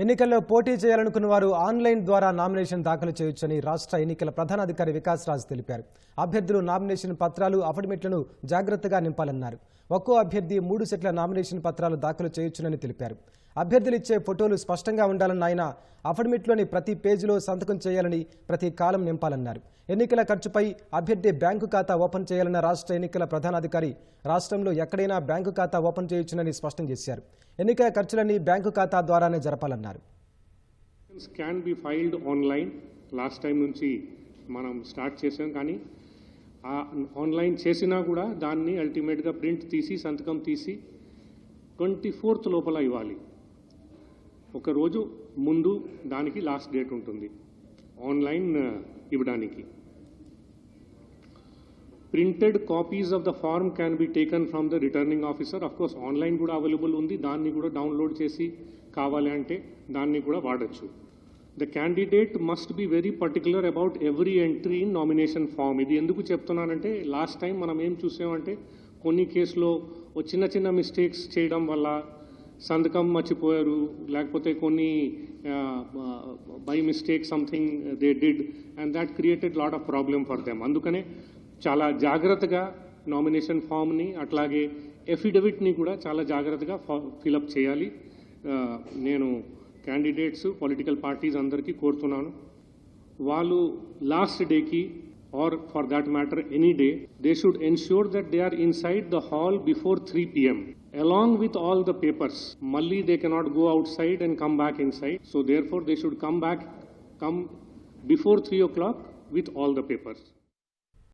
ఎన్నికల్లో పోటీ చేయాలనుకున్న వారు ఆన్లైన్ ద్వారా నామినేషన్ దాఖలు చేయొచ్చని రాష్ట్ర ఎన్నికల ప్రధానాధికారి వికాస్ రాజ్ తెలిపారు. అభ్యర్థులు నామినేషన్ పత్రాలు అఫిడవిట్లను జాగ్రత్తగా నింపాలన్నారు. ఒక్కో అభ్యర్థి మూడు సెట్ల నామినేషన్ పత్రాలు దాఖలు చేయొచ్చునని తెలిపారు. అభ్యర్థులు ఇచ్చే ఫోటోలు స్పష్టంగా ఉండాలన్న ఆయన అఫిడవిట్లోని ప్రతి పేజీలో సంతకం చేయాలని ప్రతి కాలం నింపాలన్నారు. ఎన్నికల ఖర్చుపై అభ్యర్థి బ్యాంకు ఖాతా ఓపెన్ చేయాలన్న రాష్ట్ర ఎన్నికల ప్రధానాధికారి రాష్ట్రంలో ఎక్కడైనా బ్యాంకు ఖాతా ఓపెన్ చేయొచ్చునని స్పష్టం చేశారు. ఎన్నికల ఖర్చులన్నీ బ్యాంకు ఖాతా ద్వారానే జరపాలన్నారు. Can be filed online last time నుంచి మనం స్టార్ట్ చేసాం కానీ ఆన్లైన్ చేసినా కూడా దాన్ని అల్టిమేట్గా ప్రింట్ తీసి సంతకం తీసి ట్వంటీ ఫోర్త్ లోపల ఇవ్వాలి. ఒక రోజు ముందు దానికి లాస్ట్ డేట్ ఉంటుంది. ఆన్లైన్ ఇవ్వడానికి. Printed copies of the form can be taken from the returning officer. Of course online కూడా అవైలబుల్ ఉంది. దాన్ని కూడా డౌన్లోడ్ చేసి కావాలి అంటే దాన్ని కూడా వాడచ్చు. The candidate must be very particular about every entry in nomination form ఇది ఎందుకు చెప్తున్నానంటే లాస్ట్ టైం మనం ఏం చూసామంటే కొన్ని కేసులో చిన్న చిన్న మిస్టేక్స్ చేయడం వల్ల సంతకం మర్చిపోయారు. లేకపోతే కొన్ని by mistake something they did and that created lot of problem for them అందుకనే చాలా జాగ్రత్తగా నామినేషన్ ఫామ్ని అట్లాగే ఎఫిడవిట్ని కూడా చాలా జాగ్రత్తగా ఫిలప్ చేయాలి. నేను క్యాండిడేట్స్ పొలిటికల్ పార్టీస్ అందరికీ కోరుతున్నాను. వాళ్ళు లాస్ట్ డేకి or for that matter any day they should ensure that they are inside the hall before three PM along with all the papers malli they cannot go outside and come back inside. So therefore they should come back come before 3 o'clock with all the papers